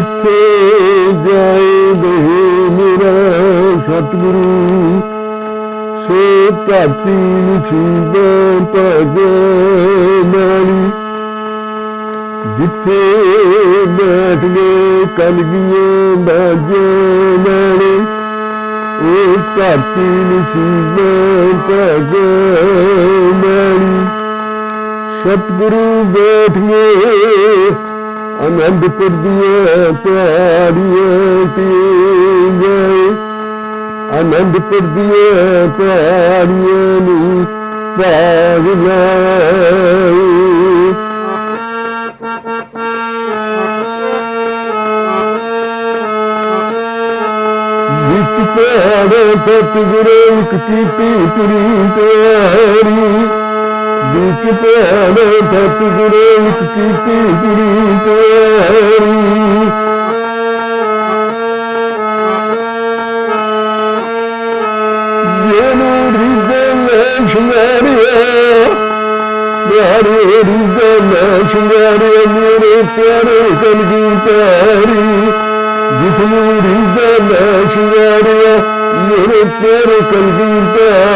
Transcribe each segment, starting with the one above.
ਜਿੱਥੇ ਜਾਏ ਦੇ ਮੇਰਾ ਸਤਿਗੁਰੂ। ਸੋ ਧਰਤੀ ਨਿਛੀਦਾਂ ਭਗਵਾਨੀ ਜਿੱਥੇ ਬੈਠ ਗਏ ਕਲਗੀਆਂ ਬਾਜਾਂ ਨਾਲੇ, ਉਹ ਧਰਤੀ ਨਿਛੀਦਾਂ ਭਗਵਾਨੀ ਸਤਿਗੁਰੂ ਬੈਠ ਗਏ ਅਨੰਦਪੁਰ ਦੀਆਂ ਪਹਾੜੀਆਂ ਤੇ ਗਏ ਦੀਆਂ ਪਹਾੜੀਆਂ ਨੂੰ ਭਾਗ ਲਾਏ ਵਿੱਚ ਪਹਾੜੇ ਸਤਿਗੁਰੂ ਇੱਕ ਕੀਤੀ ਪੁਰੀ ਤਿਆਰੀ ਵਿੱਚ ਪਹਾੜੇ ਸਤਿਗੁਰੂ ਇੱਕ ਕੀਤੀ ਪੁਰੀ ਤਿਆਰੀ ਜਿਹਨੂੰ ਰਿਦੇ ਨੇ ਸ਼ਿੰਗਾਰਿਆ ਪਿਆਰੇ ਰਿਦੇ ਨੇ ਸ਼ਿੰਗਾਰਿਆ ਮੇਰੇ ਪਿਆਰੇ ਕਲਗੀ ਤਾਰੀ ਜਿਸਨੂੰ ਰਿਦੇ ਨੇ ਸ਼ਿੰਗਾਰਿਆ ਮੇਰੇ ਪਿਆਰੇ ਕਲਗੀ ਤਾਰੀ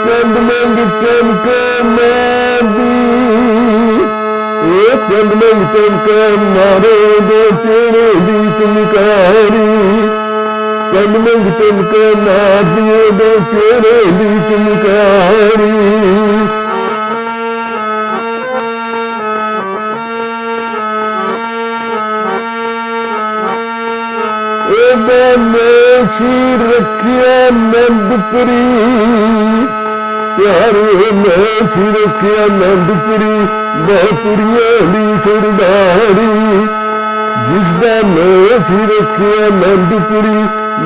ਇਹ ਚੰਦ ਮੰਗ ਚਮਕੇ ਮਾਦੀ ਇਹ ਚੰਦ ਮੰਗ ਚਮਕੇ ਮਾਰੇ ਦੇ ਚਿਹਰੇ ਦੀ ਚਮਕਾਰੀ ਚੰਦ ਮੰਗ ਚਮਕੇ ਮਾਦੀ ਦੇ ਚਿਹਰੇ ਦੀ ਚਮਕਾਰੀ ਇਹ ਮੈਂ ਸੀ ਰੱਖਿਆ ਨੰਦਪੁਰੀ ਪਿਆਰੇ ਮੈਂ ਸੀ ਰੱਖਿਆ ਨੰਦਪੁਰੀ ਬਹੁਪੁਰੀਆਂ ਦੀ ਸਰਦਾਰੀ ਜਿਸ ਦਾ ਮੈਂ ਸੀ ਰੱਖਿਆ ਨੰਦਪੁਰੀ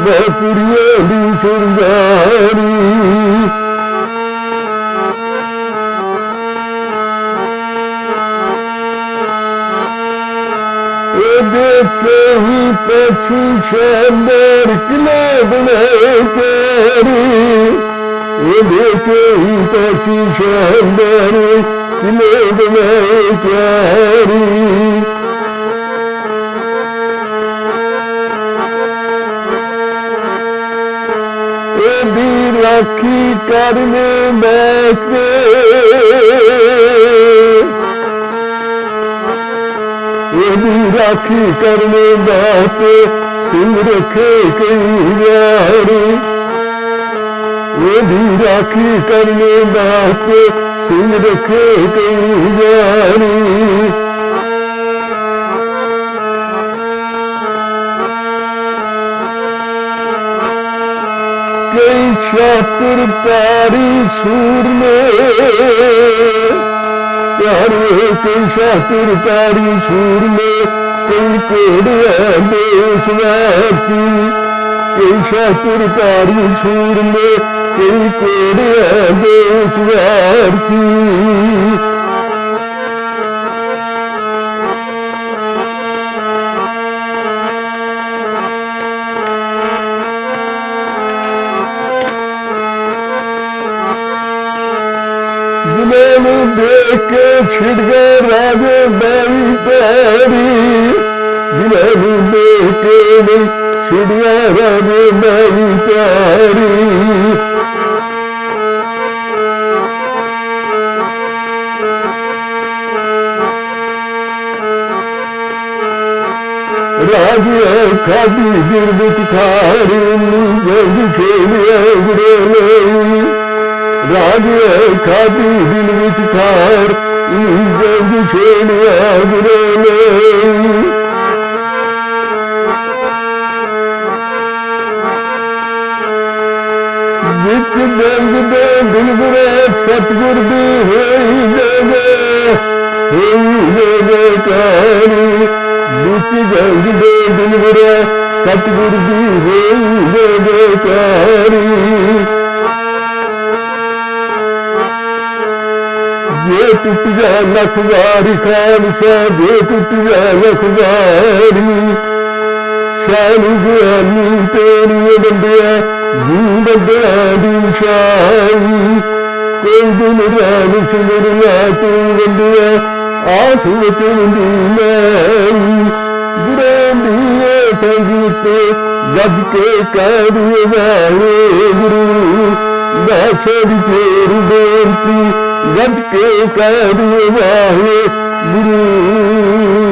ਬਹੁਪੁਰੀਆਂ ਦੀ ਸਰਦਾਰੀ ਇਹਦੇ ਚ ਹੀ ਪਛੀ ਸ਼ਾਨਦਾਰ ਕਿਲੇ ਬਣਾਏ ਪਛੀ ਸ਼ਾਨਦਾਰ ਕਿਲੇ ਬਣਾਏ ਚਾਰੀ ਇਹਦੀ ਰਾਖੀ ਕਰਨੇ ਵਾਸਤੇ ਇਹਦੀ ਰਾਖੀ ਕਰਨੇ ਵਾਸਤੇ ਸਿੰਘ ਰੱਖੇ ਕਈ ਯਾਰੀ। ਇਹਦੀ ਰਾਖੀ ਕਰਨੇ ਵਾਸਤੇ ਸਿੰਘ ਰੱਖੇ ਕਈ ਯਾਰੀ ਕਈ ਸ਼ਾਤਰ ਪਾਰੀ ਸੂਰ ਨੇ, ਪਿਆਰੇ ਕਈ ਸ਼ਾਤਰ ਪਾਰੀ ਸੂਰ ਨੇ, ਕਈ ਕੋੜਿਆਂ ਦੇ ਸਵਾਰ ਕਈ ਸ਼ਾਤਰ ਪਾਰੀ ਸੂਰ ਨੇ ਕਈ ਕੋੜਿਆਂ ਦੇ ਸਵਾਰ ਸੀ? ਨੂੰ ਦੇਖ ਕੇ ਛਿੜ ਗਏ ਰਾਜੇ ਬਾਈ ਪੈਰੀ ਜਿਨ੍ਹਾਂ ਨੂੰ ਦੇਖ ਕੇ ਛਿੜਿਆ ਰਾਜੇ ਬਾਈ ਪੈਰੀ। ਰਾਜੇ ਖਾਦੀ ਦਿਲ ਵਿੱਚ ਖਾਰੀ ਨੂੰ ਜਗ ਛੇੜਿਆ ਗੁਰੇ ਰਾਜ ਖਾਦੀ ਦਿਲ ਵਿੱਚ ਖਾਰ ਜਗ ਛੇੜਿਆ ਗੁਰੇ ਨੇ ਵਿੱਚ ਜੰਗ ਦੇ ਦਿਲ ਗੁਰੇ ਸਤਗੁਰ ਦੀ ਹੋਈ ਜਗੇ ਦੇ ਦਿਲ ਗੁਰੇ ਸਤਗੁਰ ਦੀ ਹੋਈ ਜਗੇ ਕਾਰੀ। ਜੇ ਟੁੱਟ ਜਾ ਲੱਖ ਵਾਰੀ ਖਾਲਸਾ, ਜੇ ਟੁੱਟ ਜਾ ਲੱਖ ਵਾਰੀ ਸ਼ਾਨ ਗੁਆਨੀ ਤੇਰੀ ਬੰਦਿਆ ਜੀਂਦਾ ਬੱਦਲਾਂ ਦੀ ਛਾਈ ਕੋਈ ਦਿਨ ਰਾਮ ਸਿਮਰਨਾ ਤੂੰ ਵੰਡਿਆ, ਆਸ ਵਿੱਚ ਹੁੰਦੀ ਮੈਂ ਦੀਏ ਗੱਜ ਕੇ ਕਹਿ ਦਿਏ ਵਾਹਿਗੁਰੂ ਨਾ ਛੇੜੀ ਬੇਨਤੀ ਗੱਜ ਕੇ ਕਹਿ ਦਿਏ ਗੁਰੂ